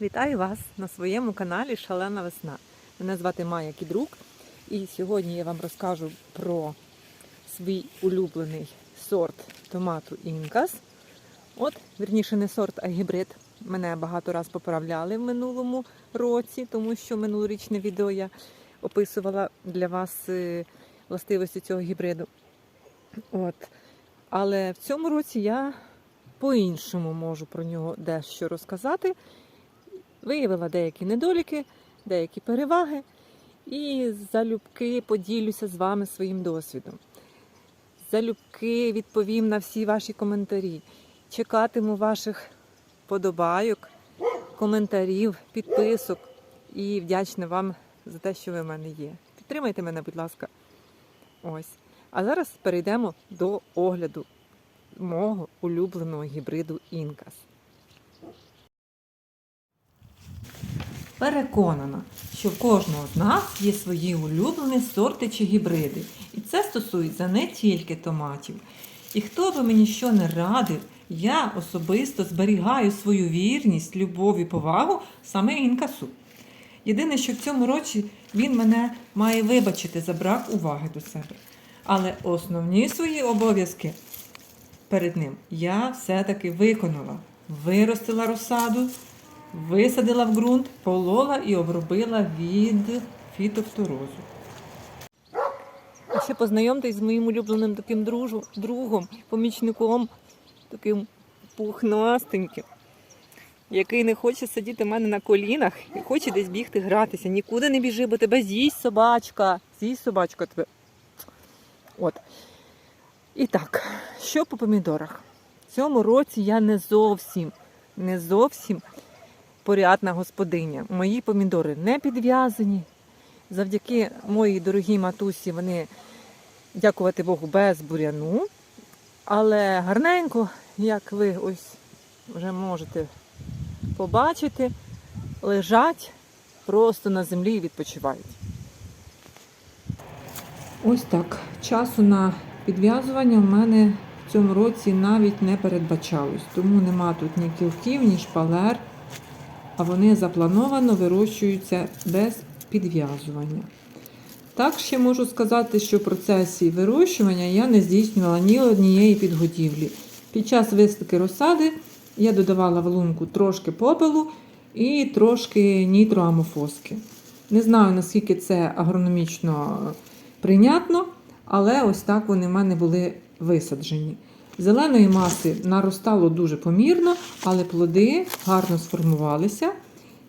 Вітаю вас на своєму каналі Шалена Весна. Мене звати Майя Кідрук, і сьогодні я вам розкажу про свій улюблений сорт томату Інкас. От, вірніше, не сорт, а гібрид. Мене багато раз поправляли в минулому році, тому що минулорічне відео я описувала для вас е, властивості цього гібриду. От. Але в цьому році я по-іншому можу про нього дещо розказати. Виявила деякі недоліки, деякі переваги і залюбки поділюся з вами своїм досвідом. Залюбки відповім на всі ваші коментарі. Чекатиму ваших подобайок, коментарів, підписок і вдячна вам за те, що ви в мене є. Підтримайте мене, будь ласка. Ось. А зараз перейдемо до огляду мого улюбленого гібриду Інкас. Переконана, що в кожного з нас є свої улюблені сорти чи гібриди. І це стосується не тільки томатів. І хто би мені що не радив, я особисто зберігаю свою вірність, любов і повагу саме інкасу. Єдине, що в цьому році він мене має вибачити за брак уваги до себе. Але основні свої обов'язки перед ним я все-таки виконала. Виростила розсаду, висадила в ґрунт, полола і обробила від фітофторозу. Ще познайомтесь з моїм улюбленим таким дружу, другом, помічником, таким пухнастеньким, який не хоче сидіти в мене на колінах і хоче десь бігти гратися. Нікуди не біжи, бо тебе з'їсть собачка. З'їсть собачка тебе. От. І так, що по помідорах? В цьому році я не зовсім, не зовсім порядна господиня. Мої помідори не підв'язані. Завдяки моїй дорогій матусі вони, дякувати Богу, без буряну. Але гарненько, як ви ось вже можете побачити, лежать просто на землі і відпочивають. Ось так. Часу на підв'язування в мене в цьому році навіть не передбачалось. Тому нема тут ні кілків, ні шпалер, а вони заплановано вирощуються без підв'язування. Так ще можу сказати, що в процесі вирощування я не здійснювала ні однієї підгодівлі. Під час висадки розсади я додавала в лунку трошки попелу і трошки нітроамофоски. Не знаю, наскільки це агрономічно прийнятно, але ось так вони в мене були висаджені. Зеленої маси наростало дуже помірно, але плоди гарно сформувалися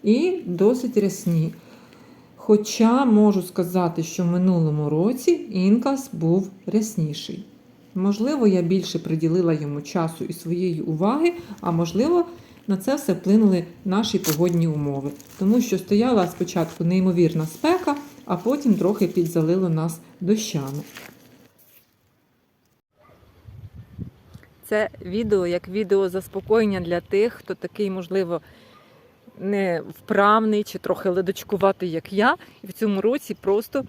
і досить рясні. Хоча можу сказати, що в минулому році інкас був рясніший. Можливо, я більше приділила йому часу і своєї уваги, а можливо, на це все вплинули наші погодні умови, тому що стояла спочатку неймовірна спека, а потім трохи підзалило нас дощами. Це відео як відео заспокоєння для тих, хто такий, можливо, не вправний чи трохи ледочкуватий, як я, і в цьому році просто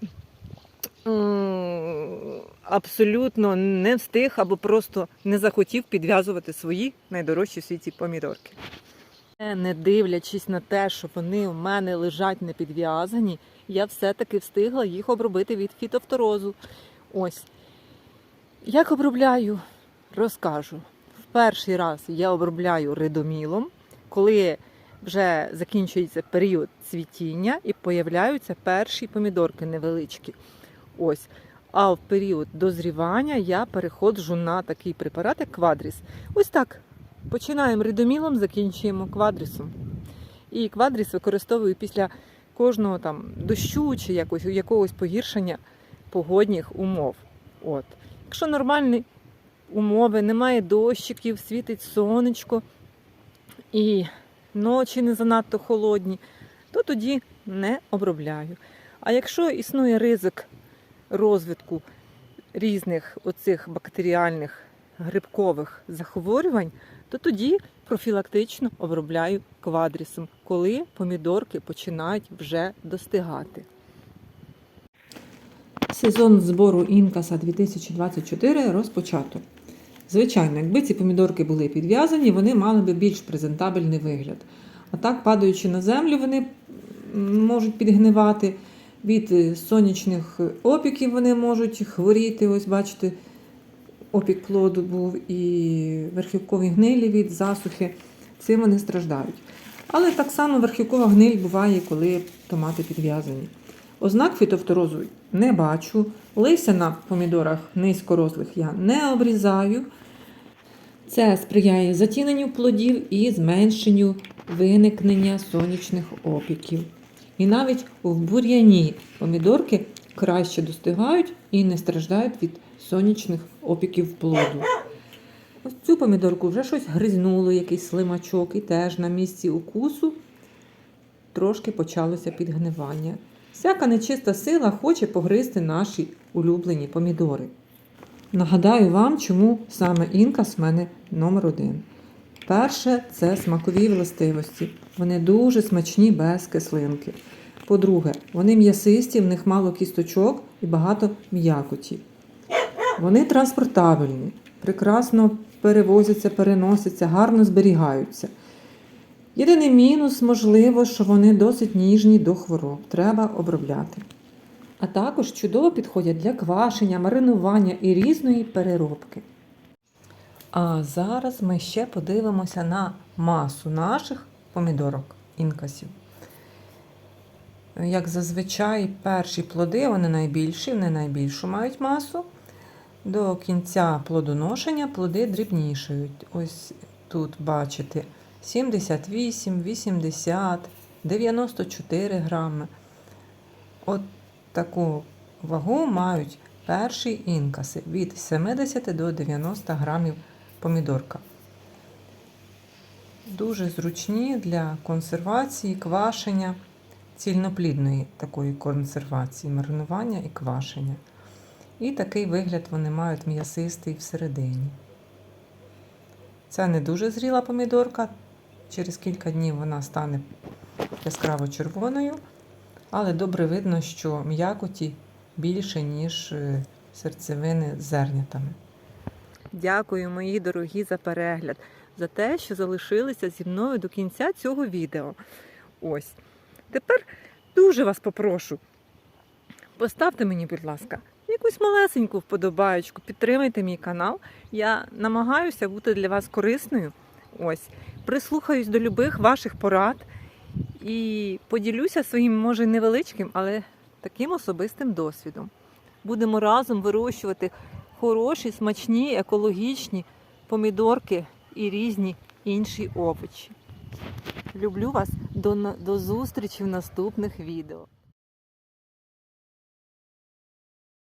абсолютно не встиг або просто не захотів підв'язувати свої найдорожчі в світі помідорки. Не дивлячись на те, що вони в мене лежать не підв'язані, я все-таки встигла їх обробити від фітофторозу. Ось. Як обробляю, розкажу. В перший раз я обробляю ридомілом, коли вже закінчується період цвітіння і появляються перші помідорки невеличкі. Ось. А в період дозрівання я переходжу на такий препарат, як квадріс. Ось так. Починаємо ридомілом, закінчуємо квадрісом. І квадріс використовую після кожного там дощу чи якось, якогось погіршення погодних умов. От. Якщо нормальні умови, немає дощиків, світить сонечко і ночі не занадто холодні, то тоді не обробляю. А якщо існує ризик розвитку різних оцих бактеріальних грибкових захворювань, то тоді профілактично обробляю квадрісом, коли помідорки починають вже достигати. Сезон збору інкаса 2024 розпочато. Звичайно, якби ці помідорки були підв'язані, вони мали би більш презентабельний вигляд. А так, падаючи на землю, вони можуть підгнивати. Від е, сонячних опіків вони можуть хворіти. Ось бачите, опік плоду був і верхівкові гнилі від засухи. Цим вони страждають. Але так само верхівкова гниль буває, коли томати підв'язані. Ознак фітофторозу не бачу. Листя на помідорах низькорослих я не обрізаю. Це сприяє затіненню плодів і зменшенню виникнення сонячних опіків. І навіть в бур'яні помідорки краще достигають і не страждають від сонячних опіків плоду. Ось цю помідорку вже щось гризнуло, якийсь слимачок, і теж на місці укусу трошки почалося підгнивання. Всяка нечиста сила хоче погризти наші улюблені помідори. Нагадаю вам, чому саме інкас в мене номер один. Перше це смакові властивості. Вони дуже смачні без кислинки. По-друге, вони м'ясисті, в них мало кісточок і багато м'якоті. Вони транспортабельні, прекрасно перевозяться, переносяться, гарно зберігаються. Єдиний мінус, можливо, що вони досить ніжні до хвороб. Треба обробляти. А також чудово підходять для квашення, маринування і різної переробки. А зараз ми ще подивимося на масу наших помідорок інкасів. Як зазвичай, перші плоди вони найбільші, вони найбільшу мають масу. До кінця плодоношення плоди дрібнішають. Ось тут бачите 78, 80, 94 грами. От таку вагу мають перші інкаси від 70 до 90 грамів помідорка. Дуже зручні для консервації, квашення, цільноплідної такої консервації, маринування і квашення. І такий вигляд вони мають м'ясистий всередині. Це не дуже зріла помідорка. Через кілька днів вона стане яскраво червоною, але добре видно, що м'якоті більше, ніж е, серцевини з зернятами. Дякую, мої дорогі, за перегляд, за те, що залишилися зі мною до кінця цього відео. Ось. Тепер дуже вас попрошу. Поставте мені, будь ласка, якусь малесеньку вподобаєчку, підтримайте мій канал. Я намагаюся бути для вас корисною. Ось, прислухаюсь до любих ваших порад і поділюся своїм, може, невеличким, але таким особистим досвідом. Будемо разом вирощувати хороші, смачні, екологічні помідорки і різні інші овочі. Люблю вас до, до зустрічі в наступних відео.